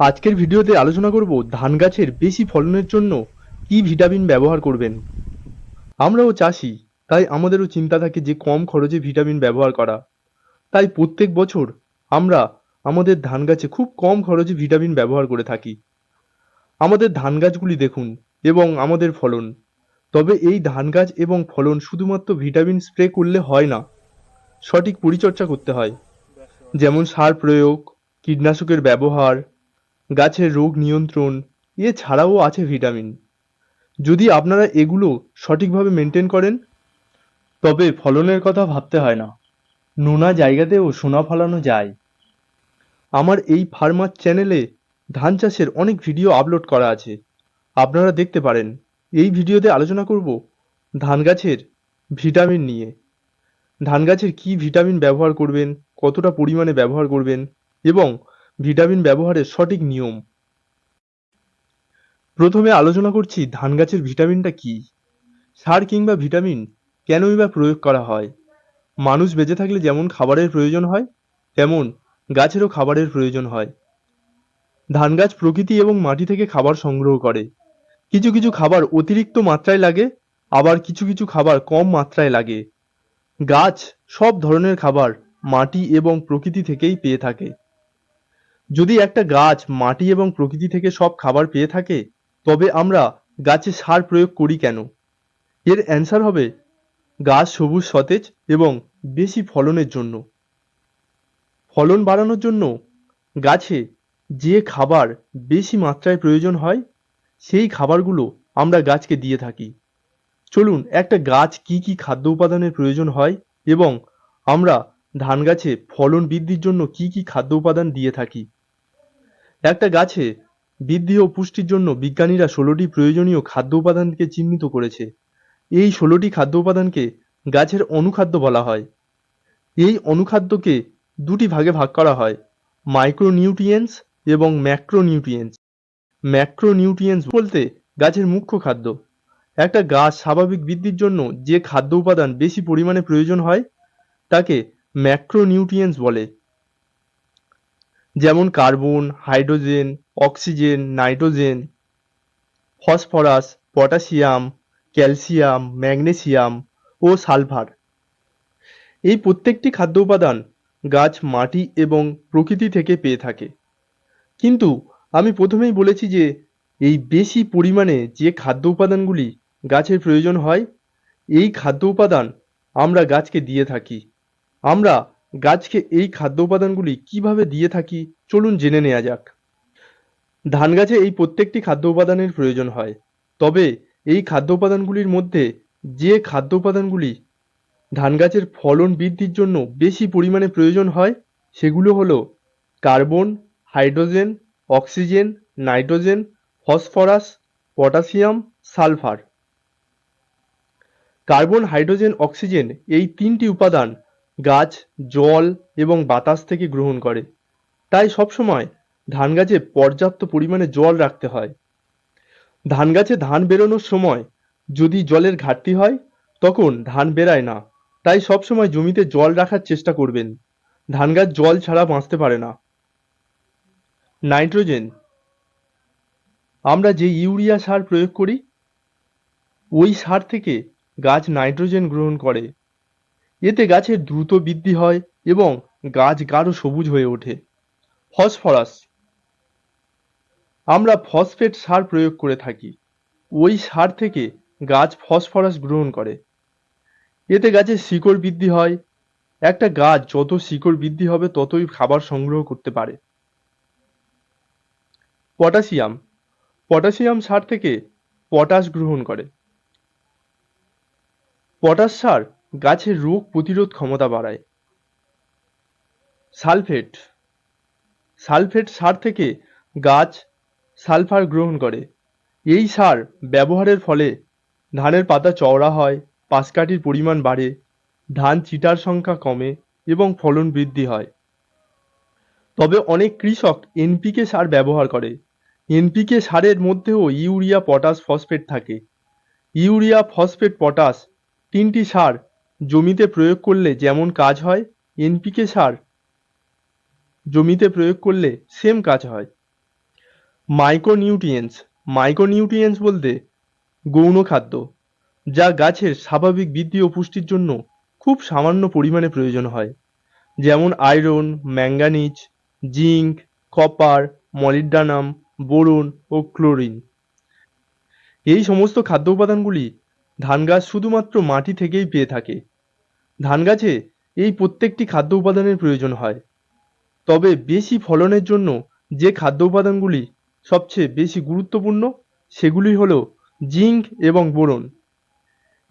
আজকের ভিডিওতে আলোচনা করব ধান গাছের বেশি ফলনের জন্য কি ভিটামিন ব্যবহার করবেন। আমরাও চাষি, তাই আমাদেরও চিন্তা থাকে যে কম খরচে ভিটামিন ব্যবহার করা। তাই প্রত্যেক বছর আমরা আমাদের ধান গাছে খুব কম খরচে ভিটামিন ব্যবহার করে থাকি। আমাদের ধান গাছগুলি দেখুন এবং আমাদের ফলন। তবে এই ধান গাছ এবং ফলন শুধুমাত্র ভিটামিন স্প্রে করলে হয় না, সঠিক পরিচর্যা করতে হয়। যেমন সার প্রয়োগ, কীটনাশকের ব্যবহার গাছের রোগ নিয়ন্ত্রণ, এছাড়াও আছে ভিটামিন। যদি আপনারা এগুলো সঠিকভাবে মেনটেন করেন, তবে ফলনের কথা ভাবতে হয় না। নোনা জায়গাতেও সোনা ফলানো যায়। আমার এই ফার্মার চ্যানেলে ধান চাষের অনেক ভিডিও আপলোড করা আছে। আপনারা দেখতে পারেন। এই ভিডিওতে আলোচনা করব ধান গাছের ভিটামিন নিয়ে। ধান গাছের কী ভিটামিন ব্যবহার করবেন, কতটা পরিমাণে ব্যবহার করবেন এবং ভিটামিন ব্যবহারের সঠিক নিয়ম। প্রথমে আলোচনা করছি ধান গাছের ভিটামিনটা কি। সার কিংবা ভিটামিন কেনই বা প্রয়োগ করা হয়। মানুষ বেঁচে থাকলে যেমন খাবারের প্রয়োজন হয়, তেমন গাছেরও খাবারের প্রয়োজন হয়। ধান গাছ প্রকৃতি এবং মাটি থেকে খাবার সংগ্রহ করে। কিছু কিছু খাবার অতিরিক্ত মাত্রায় লাগে, আবার কিছু কিছু খাবার কম মাত্রায় লাগে। গাছ সব ধরনের খাবার মাটি এবং প্রকৃতি থেকেই পেয়ে থাকে। যদি একটা গাছ মাটি এবং প্রকৃতি থেকে সব খাবার পেয়ে থাকে, তবে আমরা গাছে সার প্রয়োগ করি কেন? এর অ্যান্সার হবে গাছ সবুজ, সতেজ এবং বেশি ফলনের জন্য। ফলন বাড়ানোর জন্য গাছে যে খাবার বেশি মাত্রায় প্রয়োজন হয়, সেই খাবারগুলো আমরা গাছকে দিয়ে থাকি। চলুন, একটা গাছ কি কি খাদ্য উপাদানের প্রয়োজন হয় এবং আমরা ধান গাছে ফলন বৃদ্ধির জন্য কি কি খাদ্য উপাদান দিয়ে থাকি? একটা গাছে বৃদ্ধি ও পুষ্টির জন্য বিজ্ঞানীরা ষোলোটি প্রয়োজনীয় খাদ্য উপাদানকে চিহ্নিত করেছে। এই ষোলোটি খাদ্য উপাদানকে গাছের অনুখাদ্য বলা হয়। এই অনুখাদ্যকে দুটি ভাগে ভাগ করা হয় মাইক্রোনিউট্রিয়েন্টস এবং ম্যাক্রোনিউট্রিয়েন্টস ম্যাক্রোনিউট্রিয়েন্টস বলতে গাছের মুখ্য খাদ্য। একটা গাছ স্বাভাবিক বৃদ্ধির জন্য যে খাদ্য উপাদান বেশি পরিমাণে প্রয়োজন হয়, তাকে ম্যাক্রোনিউট্রিয়েন্টস বলে। যেমন carbon, hydrogen, oxygen, nitrogen, phosphorus, potassium, calcium, magnesium ও সালফার। এই প্রত্যেকটি খাদ্য উপাদান গাছ, মাটি এবং প্রকৃতি থেকে পেয়ে থাকে। কিন্তু আমি প্রথমেই বলেছি যে এই বেশি পরিমাণে যে খাদ্য উপাদানগুলি গাছের প্রয়োজন হয়, এই খাদ্য উপাদান আমরা গাছকে দিয়ে থাকি। আমরা গাছকে এই খাদ্য উপাদানগুলি কীভাবে দিয়ে থাকি, চলুন জেনে নেওয়া যাক। ধান গাছে এই প্রত্যেকটি খাদ্য উপাদানের প্রয়োজন হয়। তবে এই খাদ্য উপাদানগুলির মধ্যে যে খাদ্য উপাদানগুলি ধান গাছের ফলন বৃদ্ধির জন্য বেশি পরিমাণে প্রয়োজন হয়, সেগুলো হলো carbon, hydrogen, oxygen, nitrogen, phosphorus, potassium, sulphur. Carbon, hydrogen, oxygen এই তিনটি উপাদান গাছ, জল এবং বাতাস থেকে গ্রহণ করে। তাই সবসময় ধান গাছে পর্যাপ্ত পরিমাণে জল রাখতে হয়। ধান গাছে ধান বেরোনোর সময় যদি জলের ঘাটতি হয়, তখন ধান বেরায় না। তাই সবসময় জমিতে জল রাখার চেষ্টা করবেন। ধান গাছ জল ছাড়া বাঁচতে পারে না। নাইট্রোজেন। আমরা যে ইউরিয়া সার প্রয়োগ করি, ওই সার থেকে গাছ নাইট্রোজেন গ্রহণ করে। এতে গাছের দ্রুত বৃদ্ধি হয় এবং গাছ গাঢ় সবুজ হয়ে ওঠে। ফসফরাস। আমরা ফসফেট সার প্রয়োগ করে থাকি। ওই সার থেকে গাছ ফসফরাস গ্রহণ করে। এতে গাছের শিকড় বৃদ্ধি হয়। একটা গাছ যত শিকড় বৃদ্ধি হবে ততই খাবার সংগ্রহ করতে পারে। পটাশিয়াম। পটাশিয়াম সার থেকে পটাশ গ্রহণ করে। পটাশ সার গাছের রোগ প্রতিরোধ ক্ষমতা বাড়ায়। সালফেট। সালফেট সার থেকে গাছ সালফার গ্রহণ করে। এই সার ব্যবহারের ফলে ধানের পাতা চওড়া হয়, পাশকাঠির পরিমাণ বাড়ে, ধান চিটার সংখ্যা কমে এবং ফলন বৃদ্ধি হয়। তবে অনেক কৃষক এনপিকে সার ব্যবহার করে। এনপিকে সারের মধ্যেও ইউরিয়া, পটাশ, ফসফেট থাকে। ইউরিয়া, ফসফেট, পটাশ তিনটি সার জমিতে প্রয়োগ করলে যেমন কাজ হয়, এনপিকে সার। জমিতে প্রয়োগ করলে সেম কাজ হয়। মাইক্রোনিউট্রিয়েন্টস। মাইক্রোনিউট্রিয়েন্টস বলতে গৌণ খাদ্য, যা গাছের স্বাভাবিক বৃদ্ধি ও পুষ্টির জন্য খুব সামান্য পরিমাণে প্রয়োজন হয়। যেমন iron, manganese, zinc, copper molybdenum boron ও ক্লোরিন। এই সমস্ত খাদ্য উপাদানগুলি ধান গাছ শুধুমাত্র মাটি থেকেই পেয়ে থাকে। ধান গাছে এই প্রত্যেকটি খাদ্য উপাদানের প্রয়োজন হয়। তবে বেশি ফলনের জন্য যে খাদ্য উপাদানগুলি সবচেয়ে বেশি গুরুত্বপূর্ণ, সেগুলি হলো জিঙ্ক এবং বোরন।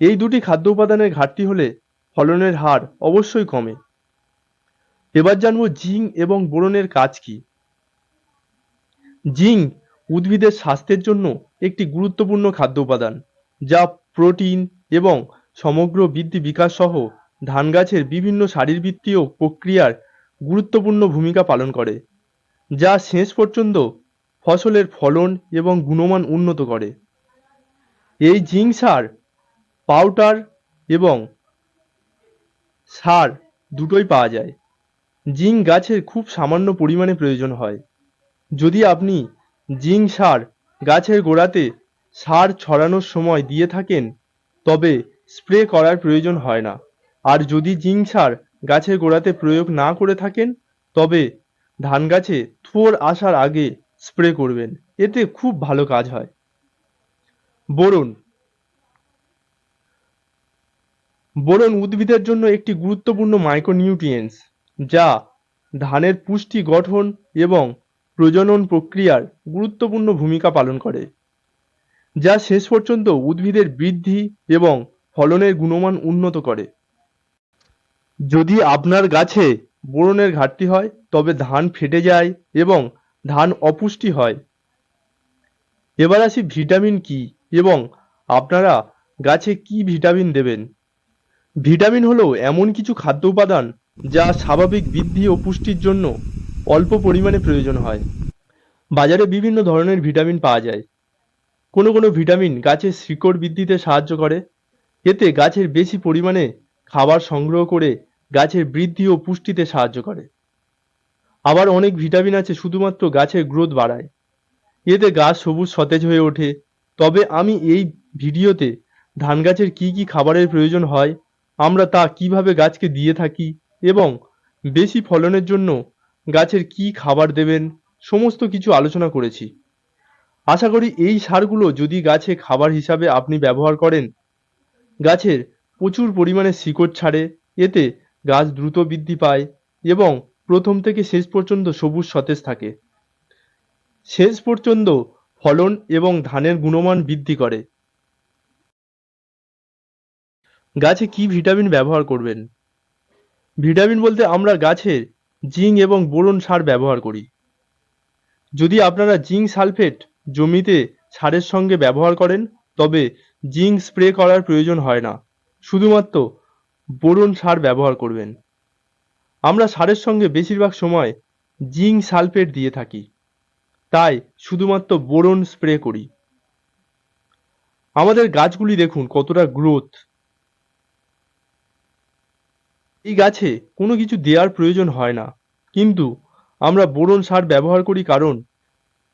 এই দুটি খাদ্য উপাদানের ঘাটতি হলে ফলনের হার অবশ্যই কমে। এবার জানব জিঙ্ক এবং বোরনের কাজ কি। জিঙ্ক উদ্ভিদের স্বাস্থ্যের জন্য একটি গুরুত্বপূর্ণ খাদ্য উপাদান, যা প্রোটিন এবং সমগ্র বৃদ্ধি বিকাশ সহ ধান গাছের বিভিন্ন শারীরবৃত্তীয় প্রক্রিয়ার গুরুত্বপূর্ণ ভূমিকা পালন করে, যা শেষ পর্যন্ত ফসলের ফলন এবং গুণমান উন্নত করে। এই জিঙ্ক সার, পাউডার এবং সার দুটোই পাওয়া যায়। জিঙ্ক গাছের খুব সামান্য পরিমাণে প্রয়োজন হয়। যদি আপনি জিঙ্ক সার গাছের গোড়াতে সার ছড়ানোর সময় দিয়ে থাকেন, তবে স্প্রে করার প্রয়োজন হয় না। আর যদি জিঙ্ক সার গাছের গোড়াতে প্রয়োগ না করে থাকেন, তবে ধান গাছে থোর আসার আগে স্প্রে করবেন। এতে খুব ভালো কাজ হয়। বোরন। বোরন উদ্ভিদের জন্য একটি গুরুত্বপূর্ণ মাইক্রোনিউট্রিয়েন্টস, যা ধানের পুষ্টি গঠন এবং প্রজনন প্রক্রিয়ার গুরুত্বপূর্ণ ভূমিকা পালন করে। যা শেষ পর্যন্ত উদ্ভিদের বৃদ্ধি এবং ফলনের গুণমান উন্নত করে। যদি আপনার গাছে বোরনের ঘাটতি হয়, তবে ধান ফেটে যায় এবং ধান অপুষ্টি হয়। এবার আসি ভিটামিন কি এবং আপনারা গাছে কি ভিটামিন দেবেন? ভিটামিন হলো এমন কিছু খাদ্য উপাদান যা স্বাভাবিক বৃদ্ধি ও পুষ্টির জন্য অল্প পরিমাণে প্রয়োজন হয়। বাজারে বিভিন্ন ধরনের ভিটামিন পাওয়া যায়। কোনো কোনো ভিটামিন গাছের শিকড় বৃদ্ধিতে সাহায্য করে। এতে গাছের বেশি পরিমাণে খাবার সংগ্রহ করে গাছের বৃদ্ধি ও পুষ্টিতে সাহায্য করে। আবার অনেক ভিটামিন আছে শুধুমাত্র গাছের গ্রোথ বাড়ায়। এতে গাছ সবুজ সতেজ হয়ে ওঠে। তবে আমি এই ভিডিওতে ধান গাছের কি কি খাবারের প্রয়োজন হয়, আমরা তা কীভাবে গাছকে দিয়ে থাকি এবং বেশি ফলনের জন্য গাছের কি খাবার দেবেন, সমস্ত কিছু আলোচনা করেছি। আশা করি এই সারগুলো যদি গাছে খাবার হিসাবে আপনি ব্যবহার করেন, গাছের প্রচুর পরিমাণে শিকড় ছাড়ে, এতে গাছ দ্রুত বৃদ্ধি পায় এবং প্রথম থেকে শেষ পর্যন্ত সবুজ সতেজ থাকে। শেষ পর্যন্ত ফলন এবং ধানের গুণমান বৃদ্ধি করে। গাছে কি ভিটামিন ব্যবহার করবেন? ভিটামিন বলতে আমরা গাছের জিঙ্ক এবং বোরন সার ব্যবহার করি। যদি আপনারা জিঙ্ক সালফেট জমিতে সারের সঙ্গে ব্যবহার করেন, তবে জিঙ্ক স্প্রে করার প্রয়োজন হয় না। শুধুমাত্র বোরন সার ব্যবহার করবেন। আমরা সারের সঙ্গে বেশিরভাগ সময় জিঙ্ক সালফেট দিয়ে থাকি। তাই শুধুমাত্র বোরন স্প্রে করি। আমাদের গাছগুলি দেখুন, কতটা গ্রোথ। এই গাছে কোনো কিছু দেওয়ার প্রয়োজন হয় না। কিন্তু আমরা বোরন সার ব্যবহার করি কারণ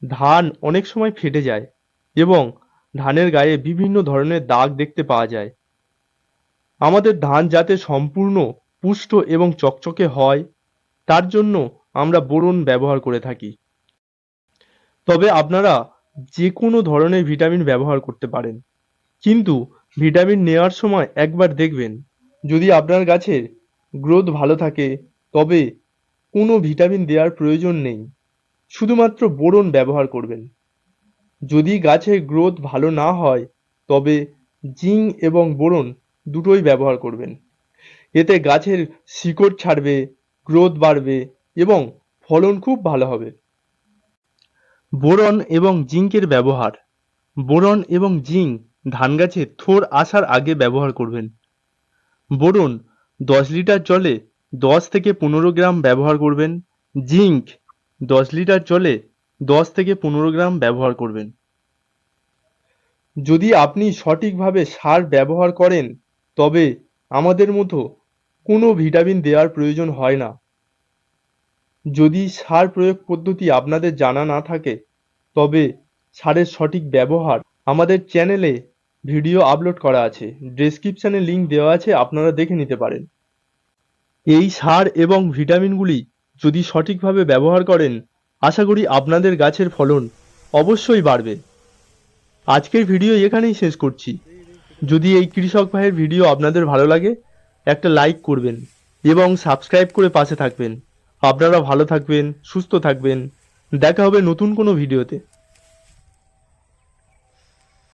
ধান অনেক সময় ফেটে যায় এবং ধানের গায়ে বিভিন্ন ধরনের দাগ দেখতে পাওয়া যায়। আমাদের ধান যাতে সম্পূর্ণ পুষ্ট এবং চকচকে হয়, তার জন্য আমরা বোরন ব্যবহার করে থাকি। তবে আপনারা যে কোনো ধরনের ভিটামিন ব্যবহার করতে পারেন। কিন্তু ভিটামিন নেওয়ার সময় একবার দেখবেন, যদি আপনার গাছের গ্রোথ ভালো থাকে, তবে কোনো ভিটামিন দেওয়ার প্রয়োজন নেই। শুধুমাত্র বোরন ব্যবহার করবেন। যদি গাছের গ্রোথ ভালো না হয়, তবে জিঙ্ক এবং বোরন দুটোই ব্যবহার করবেন। এতে গাছের শিকড় ছাড়বে, গ্রোথ বাড়বে এবং ফলন খুব ভালো হবে। বোরন এবং জিঙ্কের ব্যবহার। বোরন এবং জিঙ্ক ধান গাছে থোর আসার আগে ব্যবহার করবেন। বোরন দশ লিটার জলে দশ থেকে পনেরো গ্রাম ব্যবহার করবেন। জিঙ্ক দশ লিটার জলে দশ থেকে পনেরো গ্রাম ব্যবহার করবেন। যদি আপনি সঠিকভাবে সার ব্যবহার করেন, তবে আমাদের মতো কোনো ভিটামিন দেওয়ার প্রয়োজন হয় না। যদি সার প্রয়োগ পদ্ধতি আপনাদের জানা না থাকে, তবে সারের সঠিক ব্যবহার আমাদের চ্যানেলে ভিডিও আপলোড করা আছে। ডেসক্রিপশানে লিঙ্ক দেওয়া আছে, আপনারা দেখে নিতে পারেন। এই সার এবং ভিটামিনগুলি যদি সঠিকভাবে ব্যবহার করেন, আশা করি আপনাদের গাছের ফলন অবশ্যই বাড়বে। আজকের ভিডিও এখানেই শেষ করছি। যদি এই কৃষক ভাইয়ের ভিডিও আপনাদের ভালো লাগে, একটা লাইক করবেন এবং সাবস্ক্রাইব করে পাশে থাকবেন। আপনারা ভালো থাকবেন, সুস্থ থাকবেন। দেখা হবে নতুন কোনো ভিডিওতে।